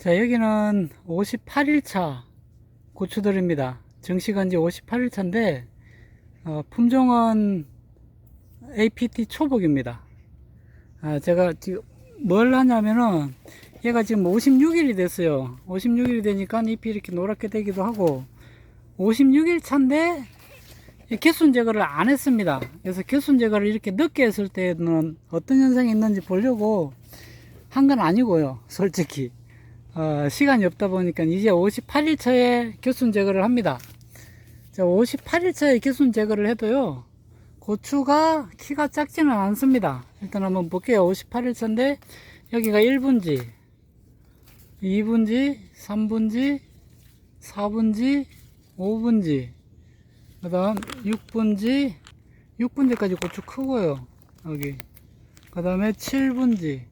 자, 여기는 58일차 고추들입니다. 정식한 지 58일차인데, 어, 품종은 APT 초복입니다. 아, 제가 지금 뭘 하냐면은, 얘가 지금 56일이 됐어요. 56일이 되니까 잎이 이렇게 노랗게 되기도 하고, 56일 차인데, 이 개순 제거를 안 했습니다. 그래서 개순 제거를 이렇게 늦게 했을 때는 어떤 현상이 있는지 보려고 한 건 아니고요. 솔직히. 어, 시간이 없다 보니까 이제 58일 차에 개순 제거를 합니다. 자, 58일 차에 개순 제거를 해도요. 고추가 키가 작지는 않습니다. 일단 한번 볼게요. 58일 차인데 여기가 1분지, 2분지, 3분지, 4분지, 5분지, 그 다음 6분지 6분지까지 고추 크고요 여기 그 다음에 7분지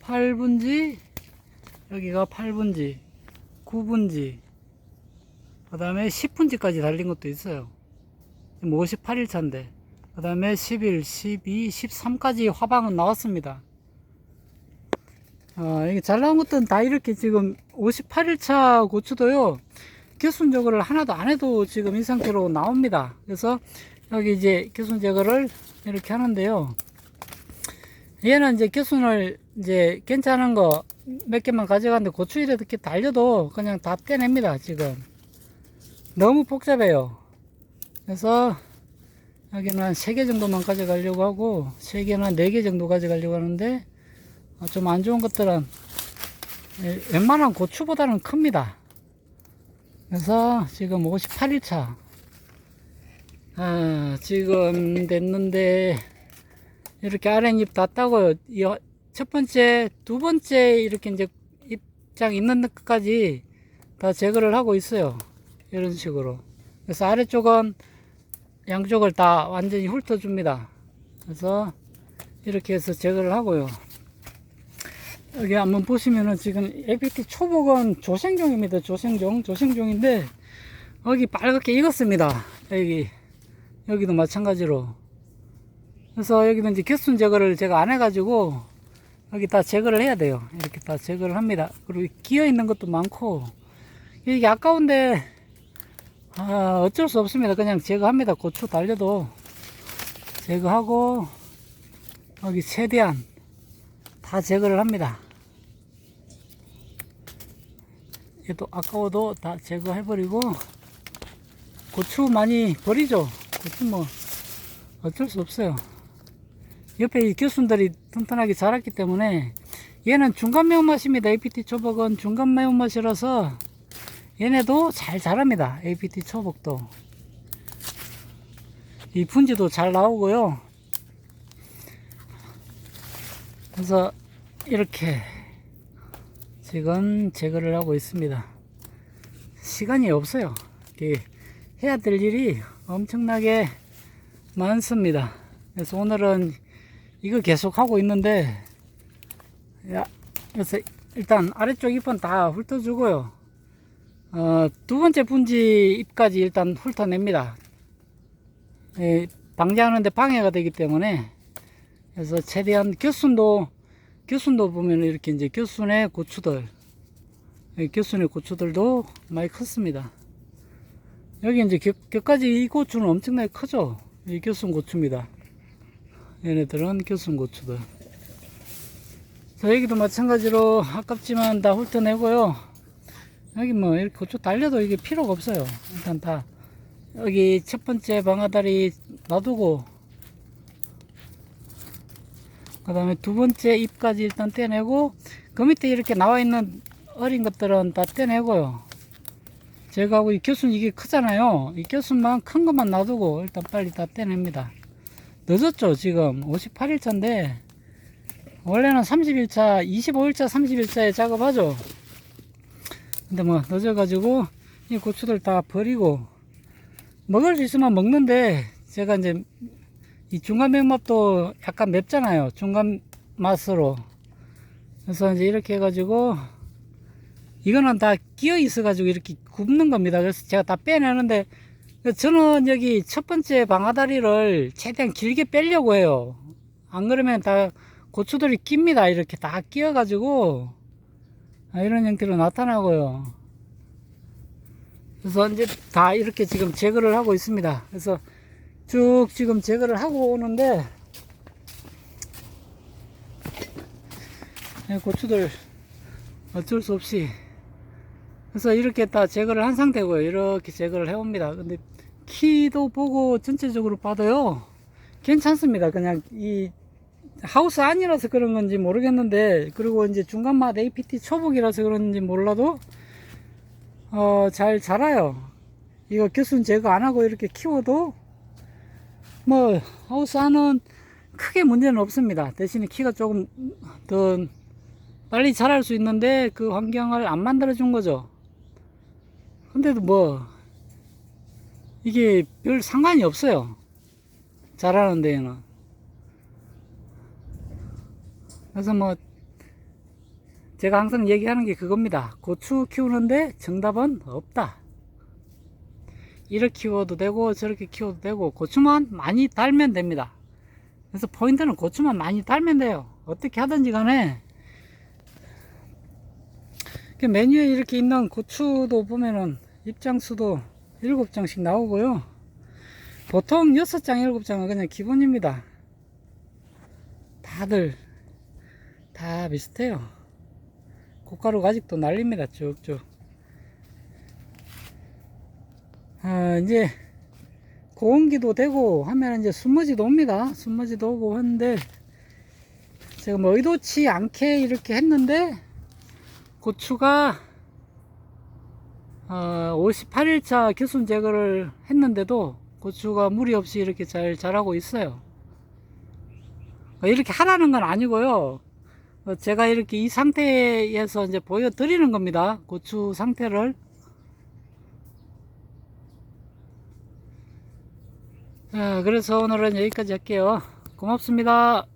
8분지 여기가 8분지 9분지 그 다음에 10분지까지 달린 것도 있어요 지금 58일 차인데 그 다음에 11, 12, 13까지 화방은 나왔습니다 아, 이게 잘 나온 것들은 다 이렇게 지금 58일 차 고추도요 개순 제거를 하나도 안 해도 지금 이 상태로 나옵니다. 그래서 여기 이제 개순 제거를 이렇게 하는데요. 얘는 이제 개순을 이제 괜찮은 거 몇 개만 가져갔는데 고추 이렇게 달려도 그냥 다 떼냅니다. 지금 너무 복잡해요. 그래서 여기는 한 3개 정도만 가져가려고 하고 3개나 4개 정도 가져가려고 하는데 좀 안 좋은 것들은 웬만한 고추보다는 큽니다. 그래서 지금 58일차 아, 지금 됐는데 이렇게 아랫잎 다 어, 첫 번째 두 번째 이렇게 이제 입장 있는 끝까지 다 제거를 하고 있어요 이런 식으로 그래서 아래쪽은 양쪽을 다 완전히 훑어 줍니다 그래서 이렇게 해서 제거를 하고요 여기 한번 보시면은 지금 APT 초복은 조생종입니다. 조생종, 조생종인데 여기 빨갛게 익었습니다. 여기 여기도 마찬가지로. 그래서 여기는 이제 개순 제거를 제가 안 해가지고 여기 다 제거를 해야 돼요. 이렇게 다 제거를 합니다. 그리고 끼어 있는 것도 많고 이게 아까운데 아, 어쩔 수 없습니다. 그냥 제거합니다. 고추 달려도 제거하고 여기 최대한 다 제거를 합니다. 얘도 아까워도 다 제거해버리고 고추 많이 버리죠. 고추 뭐 어쩔 수 없어요. 옆에 이 교순들이 튼튼하게 자랐기 때문에 얘는 중간 매운맛입니다. APT 초복은 중간 매운맛이라서 얘네도 잘 자랍니다. APT 초복도 이 분지도 잘 나오고요. 그래서 이렇게 지금 제거를 하고 있습니다. 시간이 없어요. 해야 될 일이 엄청나게 많습니다. 그래서 오늘은 이거 계속 하고 있는데, 야, 그래서 일단 아래쪽 잎은 다 훑어주고요. 어, 두 번째 분지 잎까지 일단 훑어냅니다. 예, 방제하는데 방해가 되기 때문에 그래서 최대한 교순도 교순도 보면 이렇게 이제 교순의 고추들 교순의 고추들도 많이 컸습니다. 여기 이제 겨, 격까지 이 고추는 엄청나게 크죠. 이 교순 고추입니다. 얘네들은 교순 고추들. 자 여기도 마찬가지로 아깝지만 다 훑어내고요. 여기 뭐 이렇게 고추 달려도 이게 필요가 없어요. 일단 다 여기 첫 번째 방아다리 놔두고 그 다음에 두 번째 잎까지 일단 떼내고 그 밑에 이렇게 나와 있는 어린 것들은 다 떼내고요 제가 하고 이 교순 이게 크잖아요 이 교순만 큰 것만 놔두고 일단 빨리 다 떼냅니다 늦었죠 지금 58일차인데 원래는 30일차 25일차 30일차에 작업하죠 근데 뭐 늦어 가지고 이 고추들 다 버리고 먹을 수 있으면 먹는데 제가 이제 이 중간 매운맛도 약간 맵잖아요. 중간 맛으로. 그래서 이제 이렇게 해가지고 이거는 다 끼어 있어 가지고 이렇게 굽는 겁니다. 그래서 제가 다 빼내는데 저는 여기 첫 번째 방아다리를 최대한 길게 빼려고 해요. 안 그러면 다 고추들이 낍니다. 이렇게 다 끼어가지고 아, 이런 형태로 나타나고요. 그래서 이제 다 이렇게 지금 제거를 하고 있습니다. 그래서 쭉 지금 제거를 하고 오는데 네, 고추들 어쩔 수 없이 그래서 이렇게 다 제거를 한 상태고요. 이렇게 제거를 해옵니다. 근데 키도 보고 전체적으로 봐도요. 괜찮습니다. 그냥 이 하우스 안이라서 그런 건지 모르겠는데 그리고 이제 중간맛 APT 초복이라서 그런지 몰라도 어, 잘 자라요. 이거 교순 제거 안 하고 이렇게 키워도 뭐 하우스 안은 크게 문제는 없습니다. 대신에 키가 조금 더 빨리 자랄 수 있는데 그 환경을 안 만들어 준 거죠. 근데도 뭐 이게 별 상관이 없어요. 자라는 데에는. 그래서 뭐 제가 항상 얘기하는 게 그겁니다. 고추 키우는데 정답은 없다. 이렇게 키워도 되고 저렇게 키워도 되고 고추만 많이 달면 됩니다. 그래서 포인트는 고추만 많이 달면 돼요. 어떻게 하든지 간에 그 메뉴에 이렇게 있는 고추도 보면은 입장수도 7장씩 나오고요. 보통 6장, 7장은 그냥 기본입니다. 다들 다 비슷해요. 고가루가 아직도 날립니다. 쭉쭉. 아, 이제 고온기도 되고 하면 이제 순머지도 옵니다. 순머지도 오고 하는데 제가 뭐 의도치 않게 이렇게 했는데 고추가 어, 58일차 교순 제거를 했는데도 고추가 무리 없이 이렇게 잘 자라고 있어요. 이렇게 하라는 건 아니고요. 어, 제가 이렇게 이 상태에서 이제 보여드리는 겁니다. 고추 상태를. 자, 그래서 오늘은 여기까지 할게요. 고맙습니다.